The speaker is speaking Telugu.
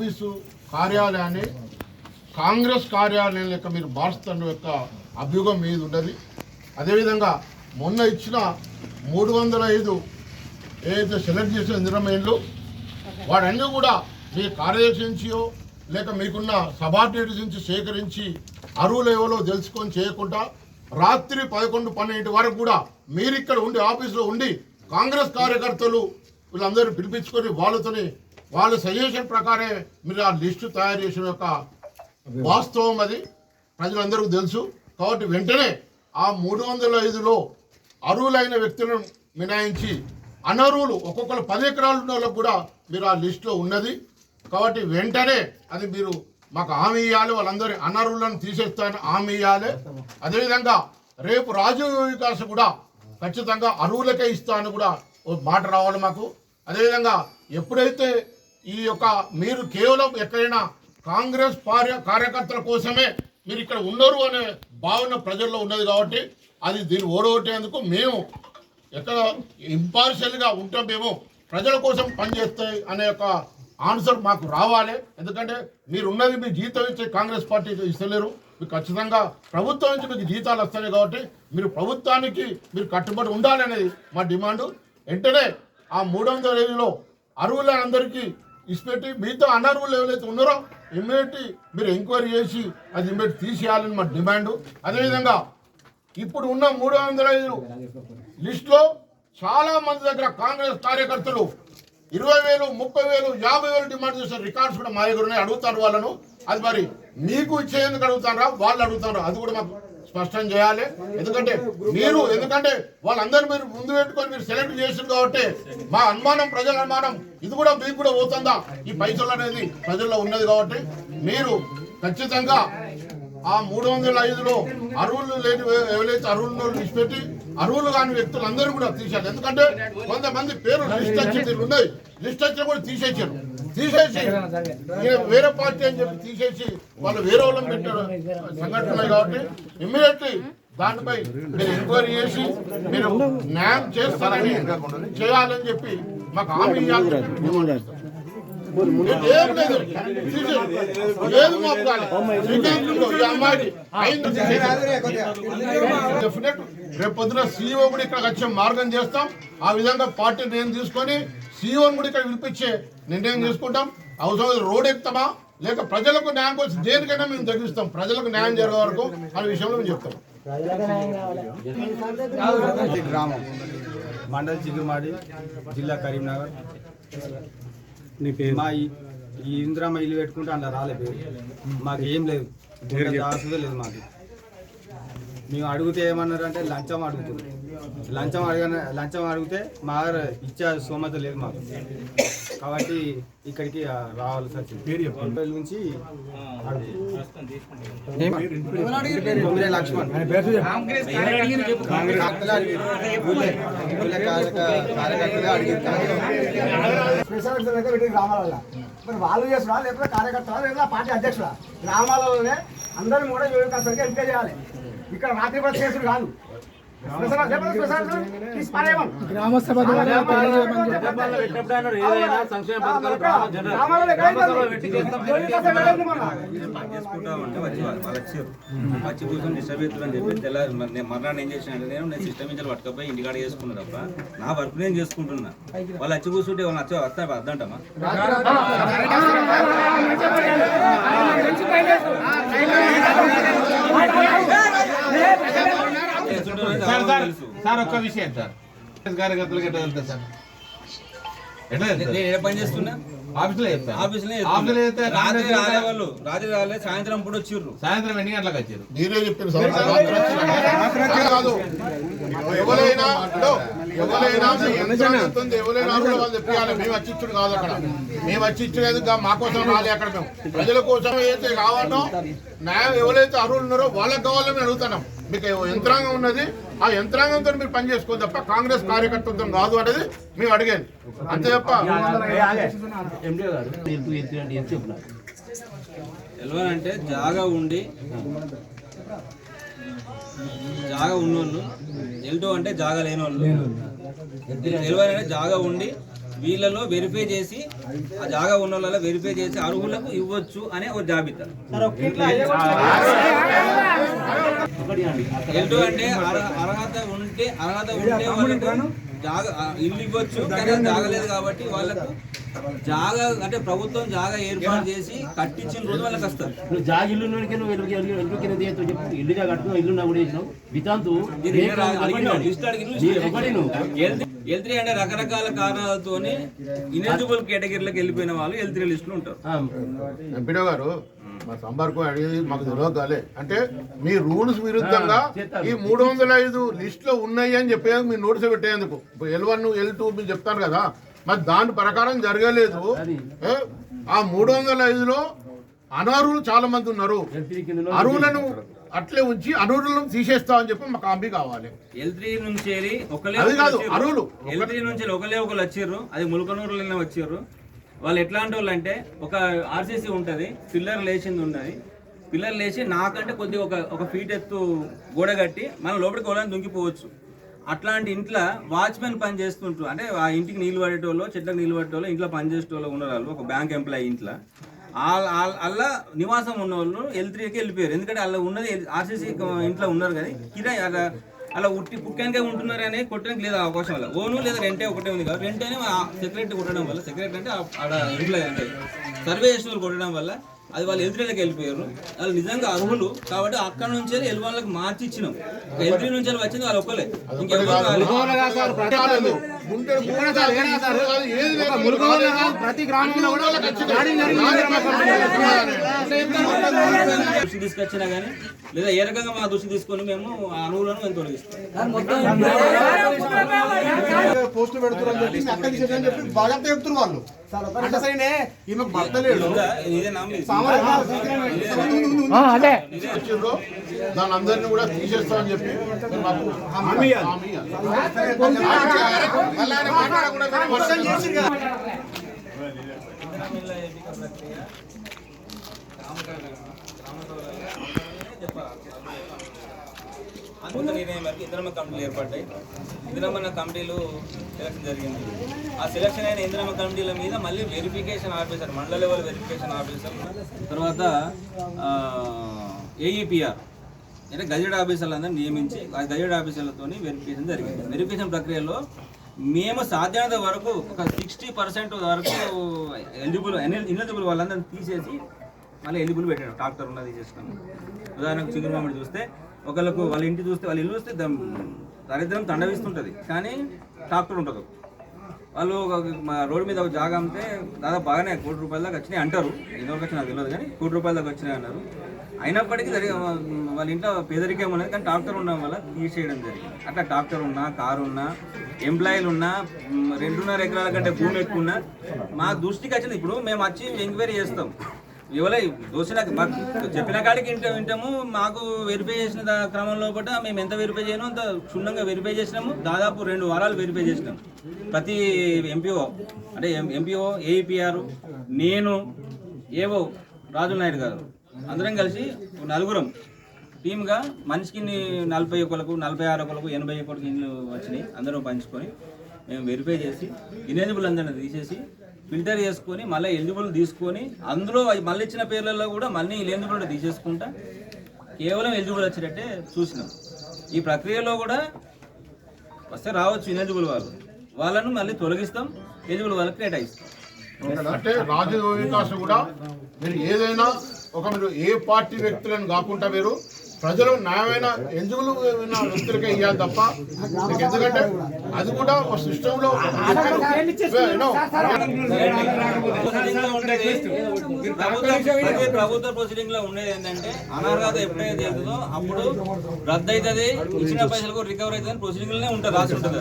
ఆఫీసు కార్యాలయాన్ని కాంగ్రెస్ కార్యాలయం లెక్క మీరు భారస్తున్న యొక్క అభ్యుగం మీద ఉన్నది. అదేవిధంగా మొన్న ఇచ్చిన మూడు వందల ఐదు ఏదైతే సెలెక్ట్ చేసిన ఇంద్రమైన్లు వాడన్నీ కూడా మీ కార్యదర్శి నుంచియో లేక మీకున్న సబార్డినేట్స్ నుంచి సేకరించి అరువులు ఎవరో తెలుసుకొని చేయకుండా రాత్రి పదకొండు పన్నెండు వరకు కూడా మీరు ఇక్కడ ఉండి ఆఫీసులో ఉండి కాంగ్రెస్ కార్యకర్తలు వీళ్ళందరూ పిలిపించుకొని వాళ్ళతోని వాళ్ళ సజెషన్ ప్రకారం మీరు ఆ లిస్టు తయారు చేసిన యొక్క వాస్తవం అది. ప్రజలందరికీ తెలుసు. కాబట్టి వెంటనే ఆ మూడు వందల ఐదులో అర్హులైన వ్యక్తులను మినాయించి అనర్హులు ఒక్కొక్కరు పది ఎకరాలు ఉన్న వాళ్ళకు కూడా మీరు ఆ లిస్టులో ఉన్నది. కాబట్టి వెంటనే అది మీరు మాకు హామీ ఇవ్వాలి వాళ్ళందరి అనర్హులను తీసేస్తానని హామీ ఇవ్వాలి అదేవిధంగా రేపు రాజీవ్ వికాస్ కూడా ఖచ్చితంగా అర్హులకే ఇస్తా అని కూడా మాట రావాలి మాకు. అదేవిధంగా ఎప్పుడైతే ఈ యొక్క మీరు కేవలం ఎక్కడైనా కాంగ్రెస్ పార్య కార్యకర్తల కోసమే మీరు ఇక్కడ ఉండరు అనే భావన ప్రజల్లో ఉన్నది కాబట్టి అది దీన్ని ఓడగొట్టేందుకు మేము ఎక్కడ ఇంపార్షియల్గా ఉంటాం మేము ప్రజల కోసం పనిచేస్తాయి అనే యొక్క ఆన్సర్ మాకు రావాలి. ఎందుకంటే మీరు ఉన్నది మీ జీతం ఇచ్చే కాంగ్రెస్ పార్టీకి ఇస్తలేరు. మీకు ఖచ్చితంగా ప్రభుత్వం నుంచి మీకు జీతాలు వస్తాయి కాబట్టి మీరు ప్రభుత్వానికి మీరు కట్టుబడి ఉండాలనేది మా డిమాండ్. వెంటనే ఆ మూడు వందల ఐదులో అరువులందరికీ ఇచ్చిపెట్టి మీతో అనర్వులు ఎవరైతే ఉన్నారో ఇమ్మీడియట్లీ మీరు ఎంక్వైరీ చేసి అది ఇమ్మీడియట్ తీసేయాలని మా డిమాండ్. అదేవిధంగా ఇప్పుడు ఉన్న మూడు వందల ఐదు లిస్టులో చాలా మంది దగ్గర కాంగ్రెస్ కార్యకర్తలు ఇరవై వేలు ముప్పై వేలు యాభై వేలు డిమాండ్ చేసిన రికార్డ్స్ కూడా మా దగ్గర ఉన్నాయి. అడుగుతారు వాళ్ళను. అది మరి మీకు ఇచ్చేందుకు అడుగుతారా వాళ్ళు అడుగుతారా అది కూడా మాకు స్పష్టం చేయాలి. ఎందుకంటే మీరు ఎందుకంటే వాళ్ళందరూ మీరు ముందు పెట్టుకొని మీరు సెలెక్ట్ చేసింది కాబట్టి మా అనుమానం ప్రజల అనుమానం ఇది కూడా మీకు కూడా పోతుందా? ఈ పైసలు అనేది ప్రజల్లో ఉన్నది కాబట్టి మీరు ఖచ్చితంగా ఆ మూడు వందల ఐదులో అరువులు లేని ఎవరైతే అరువులు పెట్టి అరువులు కాని వ్యక్తులు అందరూ కూడా తీసేయాలి. ఎందుకంటే కొంతమంది పేరు లిస్ట్ వచ్చి ఉన్నాయి లిస్ట్ వచ్చి కూడా తీసేసారు తీసేసి. వేరే పార్టీ అని చెప్పి తీసేసి వాళ్ళు వేరే వాళ్ళని పెట్టారు. సంఘటన కాబట్టి ఇమ్మీడియట్లీ దానిపై మీరు ఎంక్వైరీ చేసి మీరు న్యాయం చేస్తారని చేయాలని చెప్పి మాకు హామీ. ఏం లేదు. మాకు ఈ డెఫినెట్ రేపు పొద్దున సీఈఓ కూడా ఇక్కడ వచ్చే మార్గం చేస్తాం. ఆ విధంగా పార్టీ నిర్ణయం తీసుకొని సీఈఓని కూడా ఇక్కడ పిలిపించే నిర్ణయం తీసుకుంటాం అవసరం రోడ్ ఎక్కుతామా? లేక ప్రజలకు న్యాయం కోసం దేనికైనా మేము తగ్గిస్తాం. ప్రజలకు న్యాయం జరిగే వరకు అనే విషయంలో మేము చెప్తాం. గ్రామం. మండల్ చిగురుమాడి జిల్లా కరీంనగర్. మా ఈ- ఈ ఇందిరామ ఇల్లు పెట్టుకుంటే అందులో రాలే పేరు. మాకు ఏం లేదు. దాసుదే లేదు మాకు. మేము అడిగితే ఏమన్నారు అంటే లంచం అడుగుతుంది. లంచం అడగ లంచం అడిగితే మా దగ్గర ఇచ్చే సోమత లేదు మాకు. కాబట్టి ఇక్కడికి రావాల్సి వచ్చింది పేరు చెప్పండి. నుంచి అడుగుతుంది లక్ష్మణ్. కార్యకర్తలు అడిగారు. ఊళ్ళే- ఊళ్ళే కార్యక- కార్యకర్తలు అడిగారు. స్పెషల్ దగ్గర పెట్టి గ్రామాలలో మరి వాళ్ళు చేస్తున్నా లేకపోతే కార్యకర్తలు? లేదా పార్టీ అధ్యక్షుల గ్రామాలలోనే అందరం కూడా సరిగ్గా ఎంపిక చేయాలి. ఇక్కడ రాత్రి బస్ చేసుడు కాదు. యువక సభ వచ్చి వాళ్ళు వాళ్ళు వచ్చారు వచ్చి కూర్చొని డిస్టర్బ్ అవుతుందని చెప్పి తెల్లారి మరి నేను మర్నాడు ఏం చేసిన నేను నేను సిస్టమ్ నుంచి పట్టుకపోయి ఇంటికాడ చేసుకున్నా తప్ప నా వర్క్ నేను చేసుకుంటున్నా వాళ్ళు వచ్చి కూర్చుంటే వాళ్ళు వచ్చి వస్తా వద్దంటమా సార్ సార్ సార్ ఒక్క విషయం సార్ కార్యకర్తలకు ఎట్లా వెళ్తారు సార్ ఎట్లా నేను ఏ పని చేస్తున్నా ఆఫీసులో చెప్తారు ఆఫీస్లో ఆఫీసులో చెప్తే రాత్రి రాలే వాళ్ళు రాత్రి రాలే సాయంత్రం పూట వచ్చిర్రు సాయంత్రం ఎన్ని గంటలకు వచ్చారు మీరే ఎవరైనా మేము వచ్చి ఇచ్చుడు కాదు అక్కడ. మేము వచ్చి ఇచ్చేది కా- మా కోసం రాలే అక్కడ మేము. ప్రజల కోసం ఏదైతే కావాలో న్యాయం ఎవరైతే అర్హులు ఉన్నారో వాళ్ళకి కావాలని మేము అడుగుతున్నాం. మీకు యంత్రాంగం ఉన్నది ఆ యంత్రాంగంతో మీరు పని చేసుకోండి తప్ప కాంగ్రెస్ కార్యకర్తలతో కాదు అనేది మేము అడిగాను అంతే తప్ప. తెలియనంటే జాగా ఉండి జాగా ఉన్నోళ్ళు. ఎల్టో అంటే జాగా లేని వాళ్ళు తెలియనంటే జాగా ఉండి వీళ్ళలో వెరిఫై చేసి ఆ జాగా ఉన్న వాళ్ళ వెరిఫై చేసి అర్హులకు ఇవ్వచ్చు అనే ఒక జాబితా. ఎల్టు అంటే అర్హత ఉంటే అర్హత ఉంటే వాళ్ళకు జాగా ఇల్లు ఇవ్వచ్చు కానీ జాగలేదు కాబట్టి వాళ్ళకు జాగా అంటే ప్రభుత్వం జాగా ఏర్పాటు చేసి కట్టించిన రోజు వాళ్ళకి వస్తారు నువ్వు జాగి ఇల్లు ఇల్లు కట్టుకున్నావు ఇల్లు నా కూడా చేసినావు. వితాంతు. లిస్ట్ లిస్ట్ ఎల్ త్రీ అంటే రకరకాల కారణాలతోని ఇనెలిజిబుల్ కేటగిరీలకు వెళ్ళిపోయిన వాళ్ళు ఎల్ త్రీ లిస్టులు ఉంటారు. ఆ, ఎంపీడో గారు మా సంబర్కు అడిగేది మాకు తెలియదు అంటే మీ రూల్స్ విరుద్ధంగా. ఈ మూడు వందల ఐదు లిస్ట్లో ఉన్నాయి అని చెప్పేందుకు మీరు నోటీస్ పెట్టేందుకు. ఎల్ వన్ ఎల్ టూ మీరు చెప్తారు కదా మరి దాని ప్రకారం జరగలేదు? ఆ మూడు వందల ఐదులో అనర్హులు చాలా మంది ఉన్నారు అర్హులను అట్లే ఉంచి అనర్హులను తీసేస్తామని చెప్పి మాకు హామీ కావాలి. ఎల్ త్రీ నుంచి అది కాదు, అరువులు. ఎల్ త్రీ నుంచి ఒకలే ఒకరు వచ్చిర్రు అది ములకనూరులోనే వచ్చిర్రు వాళ్ళు ఎట్లాంటి వాళ్ళు అంటే ఒక ఆర్సీసీ ఉంటుంది పిల్లర్ లేచింది ఉన్నది. పిల్లర్ లేచి నాకంటే కొద్దిగా ఒక ఒక ఫీట్ ఎత్తు గోడ కట్టి మనం లోపలికి వాళ్ళని దుంకిపోవచ్చు. అట్లాంటి ఇంట్లో వాచ్మెన్ పని చేస్తుంటారు. అంటే ఆ ఇంటికి నీళ్ళు పడేటోళ్ళు చెట్లకు నీళ్ళు పడేటోళ్ళు ఇంట్లో పని చేసేటోళ్ళు ఉన్నారు. వాళ్ళు ఒక బ్యాంక్ ఎంప్లాయీ ఇంట్లో. అలా నివాసం ఉన్న వాళ్ళు ఎల్ త్రీకి వెళ్ళిపోయారు. ఎందుకంటే అలా ఉన్నది ఆర్సీసీ ఇంట్లో ఉన్నారు కానీ కిరాయి అలా ఉట్టి కుక్కానికే ఉంటున్నారని కొట్టడానికి లేదు అవకాశం వల్ల. ఓను లేదా రెంటే ఒకటే ఉంది కాబట్టి రెంటే సెక్రటరీ కొట్టడం వల్ల. సెక్రటరీ అంటే ఆడ ఎంప్లాయ్ సర్వే చేసిన వాళ్ళు కొట్టడం వల్ల అది వాళ్ళు ఎల్త్రీలకు వెళ్ళిపోయారు. వాళ్ళు నిజంగా అర్హులు. కాబట్టి అక్కడ నుంచి ఎల్ వాళ్ళకి మార్చి ఇచ్చినాం. ఎల్త్రీ నుంచి వచ్చింది వాళ్ళు ఒక్కలే. దృష్టి తీసుకొచ్చినా కానీ లేదా ఏ రకంగా మా దృష్టి తీసుకొని మేము ఆ అణువులను మేము తొలగిస్తాం. పోస్టులు పెడుతున్నారు వాళ్ళు. భర్త లేడు. వచ్చిండ్రో దాని అందరిని కూడా తీసేస్తామని చెప్పి మీరు మాకు నిర్ణయం మేరకు ఇంద్రమ్మ కమిటీలు ఏర్పడ్డాయి. ఇంద్రమన్న కమిటీలు సెలక్షన్ జరిగింది. ఆ సెలక్షన్ అయిన ఇంద్రమ్మ కమిటీల మీద మళ్ళీ వెరిఫికేషన్ ఆఫీసర్ మండల లెవెల్ వెరిఫికేషన్ ఆఫీసర్ తర్వాత ఏఈపిఆర్ అంటే గజెట్ ఆఫీసర్లందరినీ నియమించి ఆ గజెట్ ఆఫీసర్లతో వెరిఫికేషన్ జరిగింది. వెరిఫికేషన్ ప్రక్రియలో మేము సాధ్యమైనంత వరకు ఒక సిక్స్టీ పర్సెంట్ వరకు ఎలిజిబుల్ ఇన్ఎలిజిబుల్ వాళ్ళందరినీ తీసేసి మళ్ళీ ఎలిజిబుల్ పెట్టాడు డాక్టర్ ఉన్నది చేసుకుని ఉదాహరణకు చిగురు మామిడి చూస్తే ఒకళ్ళకు వాళ్ళ ఇంటి చూస్తే వాళ్ళ ఇల్లు చూస్తే దరిద్రం తండవిస్తుంటుంది కానీ ట్రాక్టర్ ఉంటుంది వాళ్ళు ఒక మా రోడ్డు మీద ఒక జాగా అమ్మితే దాదాపు బాగానే కోటి రూపాయల దాకా వచ్చినాయి అంటారు. ఎంతవరకు వచ్చినా నాకు తెలియదు కానీ కోటి రూపాయల దాకా వచ్చినాయి అన్నారు. అయినప్పటికీ జరిగే వాళ్ళ ఇంట్లో పేదరికం ఉన్నది కానీ ట్రాక్టర్ ఉండడం వల్ల తీసేయడం జరిగింది. అట్లా ట్రాక్టర్ ఉన్నా కారు ఉన్నా ఎంప్లాయీలు ఉన్నా రెండున్నర ఎకరాల కంటే భూమి ఎక్కువ ఉన్నా మా దృష్టికి వచ్చింది. ఇప్పుడు మేము వచ్చి ఎంక్వైరీ చేస్తాం. ఇవ్వలే దోసినాక మాకు చెప్పిన కాడికి వింటా వింటాము. మాకు వెరిఫై చేసిన క్రమంలో కూడా మేము ఎంత వెరిఫై చేయను అంత క్షుణ్ణంగా వెరిఫై చేసినాము. దాదాపు రెండు వారాలు వెరిఫై చేసినాం. ప్రతి ఎంపీఓ అంటే ఎంపీఓ ఏఈపిఆర్ నేను ఏవో రాజు నాయుడు గారు అందరం కలిసి నలుగురం టీమ్గా మనిషికి నలభై ఒకలకు నలభై ఆరు ఒకలకు ఎనభై ఒకరికి ఇండ్లు వచ్చినాయి. అందరం పంచుకొని మేము వెరిఫై చేసి ఇనేజిబుల్ అందరిని తీసేసి ఫిల్టర్ చేసుకొని మళ్ళీ ఎలిజిబుల్ తీసుకొని అందులో అవి మళ్ళీ ఇచ్చిన పేర్లలో కూడా మళ్ళీ ఎలిజిబుల్ తీసేసుకుంటా. కేవలం ఎలిజిబుల్ వచ్చేటట్టే చూసినాం. ఈ ప్రక్రియలో కూడా వస్తే రావచ్చు ఇనెలిజిబుల్ వాళ్ళు. వాళ్ళను మళ్ళీ తొలగిస్తాం ఎలిజిబుల్ వాళ్ళకి కేటాయిస్తాం. అంటే రాజు కూడా మీరు ఏదైనా ఒక మీరు ఏ పార్టీ వ్యక్తులను కాకుండా మీరు ప్రజలు న్యాయమైన ఉన్న వ్యక్తులకే ఇవ్వాలి తప్ప ఎందుకంటే అది కూడా ఒక సిస్టంలో ప్రొసీడింగ్లో ఉండేది ప్రభుత్వ ప్రొసీడింగ్లో ఉండేది ఏంటంటే అనర్హత ఎప్పుడైతే అవుతుందో అప్పుడు రద్దు అవుతుంది ఇచ్చిన పైసలు కూడా రికవర్ అవుతుంది ప్రొసీడింగ్లోనే ఉంటుంది రాసి ఉంటుంది.